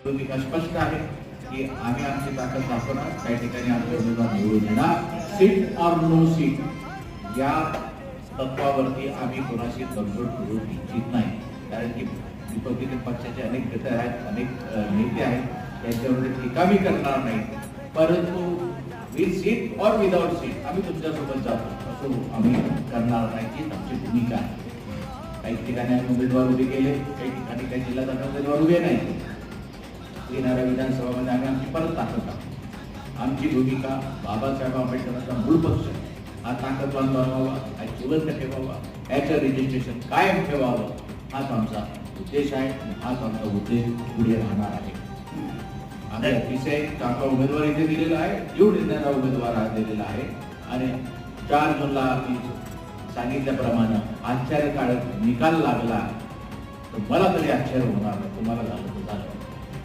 स्पष्ट आहे की आम्ही आमची ताकद दाखवणार काही ठिकाणी आमचे उमेदवार निवडून येणार. सीट ऑर नो सीट या तत्वावरती आम्ही कोणाशी तडजोड करू इच्छित नाही. कारण की रिपब्लिकन पक्षाचे अनेक गट आहेत अनेक नेते आहेत त्यांच्यावरती टीका मी करणार नाही. परंतु विथ सीट और विदाउट सीट आम्ही तुमच्यासोबत जातो. असं आम्ही करणार नाही की आमची भूमिका आहे. काही ठिकाणी आम्ही उमेदवार उभे केले काही ठिकाणी काही जिल्ह्यात आम्ही उमेदवार उभे नाही. येणाऱ्या विधानसभामध्ये आम्ही आमची परत ताकद आमची भूमिका बाबासाहेब आंबेडकरांचा मूळ पक्ष हा ताकदवान बनवावा हा जिवंत ठेवावा याचं रजिस्ट्रेशन कायम ठेवावं हाच आमचा उद्देश आहे हाच आमचा उद्देश पुढे राहणार आहे. आम्ही अतिशय चांगला उमेदवार इथे दिलेला आहे जीव देणारा उमेदवार हा दिलेला आहे. आणि चार जूनला आम्ही सांगितल्याप्रमाणे आश्चर्य काळात निकाल लागला. तर मला तरी आश्चर्य होणार नाही तुम्हाला झालं.